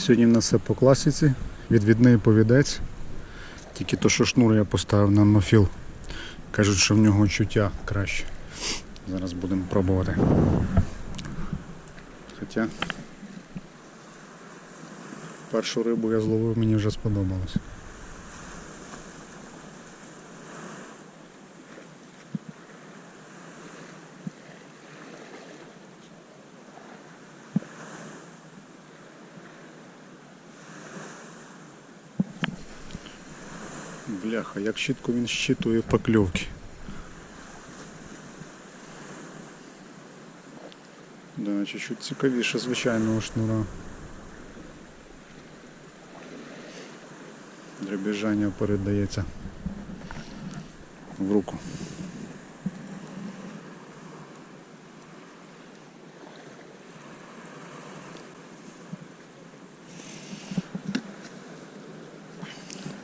Сьогодні в нас все по класиці. Відвідний повідець. Тільки то, що шнур я поставив на нофіл. Кажуть, що в нього чуття краще. Зараз будемо пробувати. Хоча першу рибу я зловив, мені вже сподобалось. Бляха, як чітко він щитує покльовки. Да, чуть-чуть цікавіше звичайного шнура. Дребіжання передається в руку.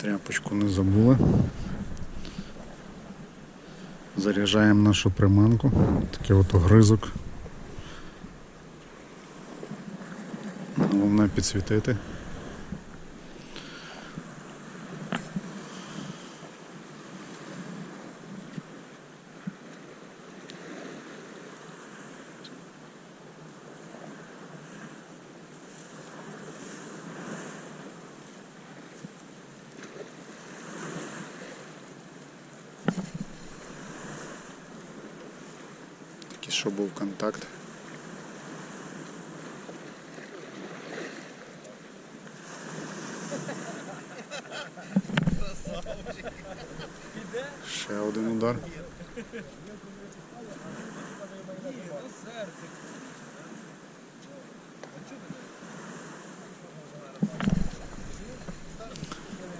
Тряпочку не забули. Заряджаємо нашу приманку. Такий от огризок. Головне підсвітити. Такий, що був контакт. Ще один удар.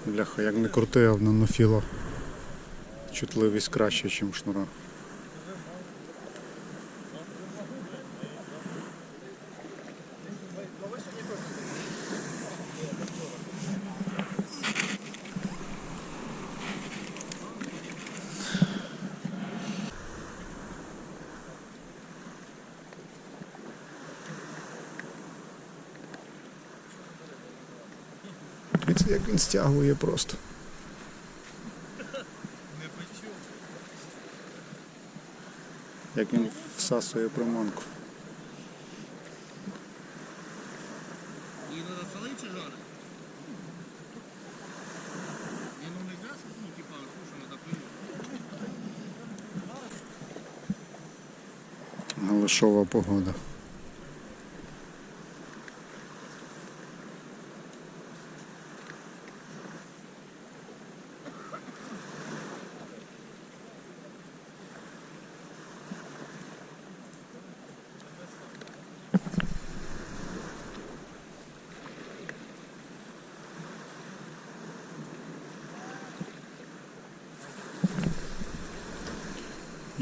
Бляха, як не крути, а в нанофіло чутливість краще, ніж шнура. Дивіться, як він стягує просто. Як він всасує приманку. Її треба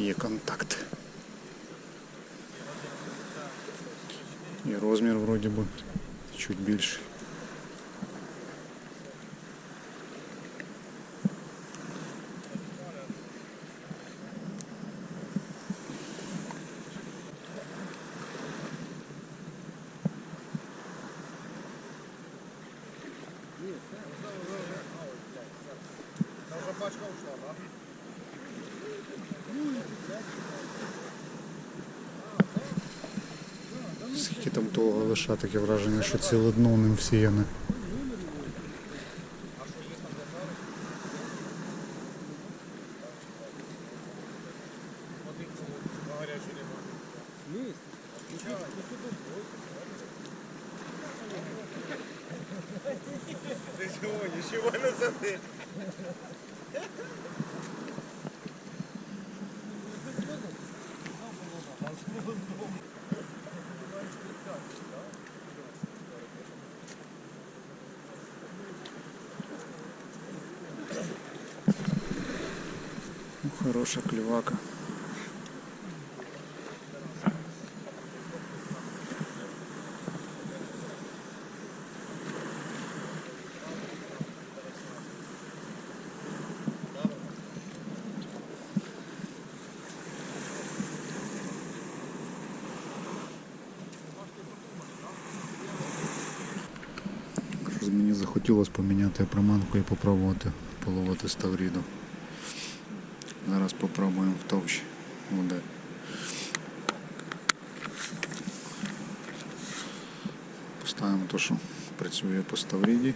Є контакт. І розмір вроді би чуть більший. Того галиша, таке враження, що ціле дно ним всіяне. Леша Клевака. Мені захотілося поміняти проманку і попробувати половити ставріду. Зараз попробуємо в товщі модель. Поставимо те, що працює по ставріді.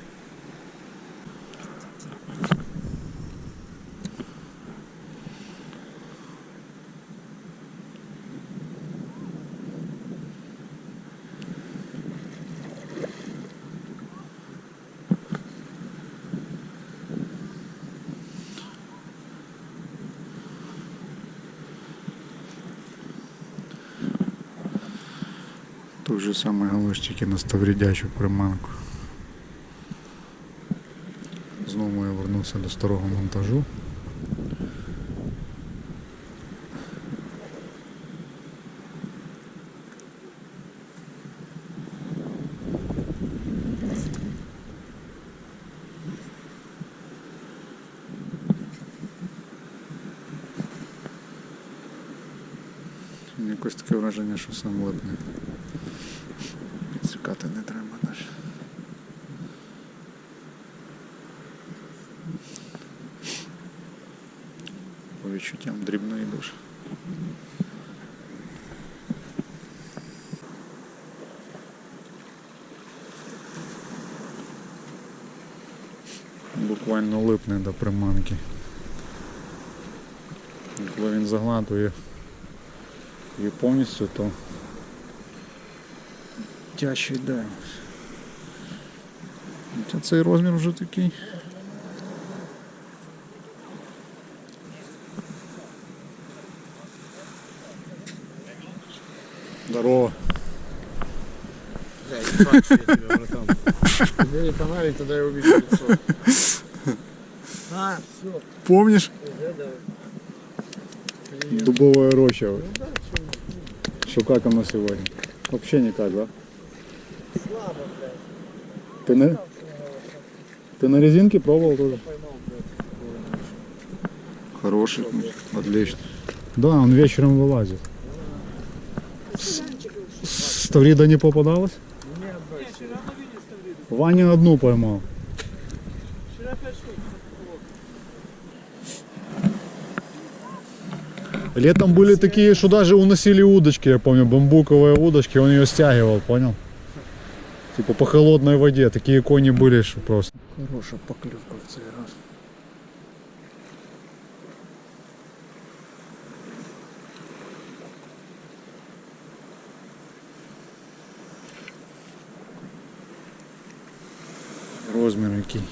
Той же самий галочки на ставрідячу приманку. Знову я вернувся до старого монтажу. Якось таке враження, що сам липне. Підсікати не треба далі. По відчуттям дрібної дуже. Буквально липне до приманки. Коли він загладує її повністю, то тяжче йде. Хоча цей розмір вже такий. Здорово. Бля, ебать, что я тебя, братан. Фонарик, тогда я увижу лицо. А, все, Помнишь? уже да. Дубовая роща. Что как оно сегодня? Вообще никак, да? Блядь. Ты на, ты на резинке пробовал тоже? Хороший, отлично. Да, он вечером вылазит. С- Ставрида не попадалась? Нет, Ваня одну поймал. Вчера пять штук. Летом были такие, что даже уносили удочки, я помню, бамбуковые удочки, он ее стягивал, понял? Типа по холодной воде, такие кони были, что просто. Хорошая поклевка в цей раз. Розмір який.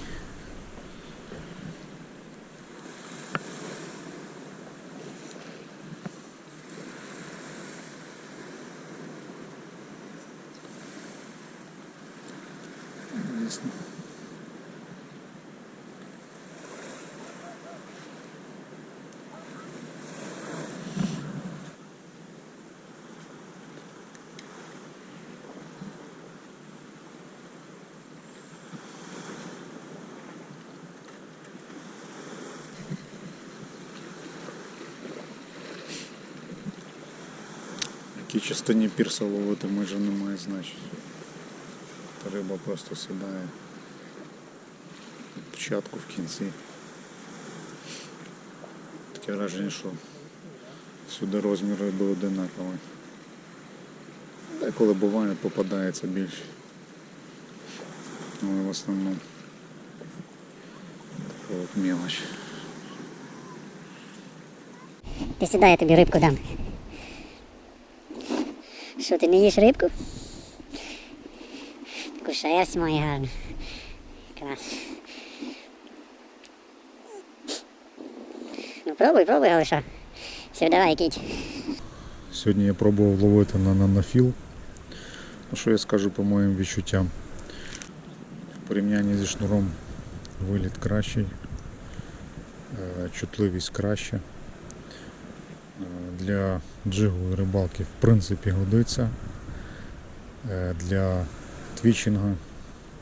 Якій частині пірса ловити майже немає значення. Риба просто сідає в початку в кінці. Таке враження, що всюди розмір риби одинаковий. Деколи буває, попадається більше. Але в основному така от мелочь. Ти сідай, я тобі рибку дам. Що, ти не їш рибку? Таку шерсть має гарну. Клас. Ну пробуй, пробуй, Галиша. Все, давай, кіть. Сьогодні я пробував ловити на нанофіл. Що я скажу по моїм відчуттям? В порівнянні зі шнуром виліт кращий, е, чутливість краща. Для джигу рибалки в принципі годиться. Е, Для твічинга,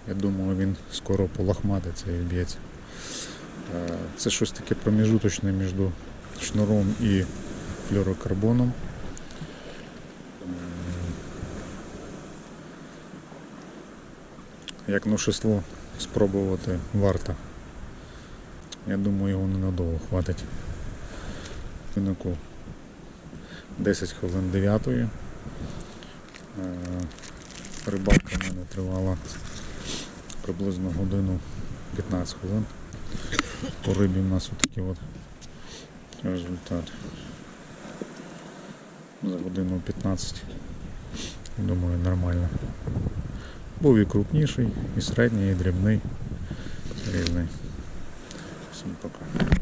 я думаю, він скоро полахматиться і б'ється. Е, Це щось таке проміжуточне між шнуром і флюорокарбоном. Як новшество спробувати варто. Я думаю, його ненадовго хватить. Пинаку 10 хвилин 9. Е, Рибалка в мене тривала приблизно годину 15 хвилин. По рибі в нас отакий от результат. За годину 15. Думаю, нормально. Був і крупніший, і середній, і дрібний. Різний. Всім пока.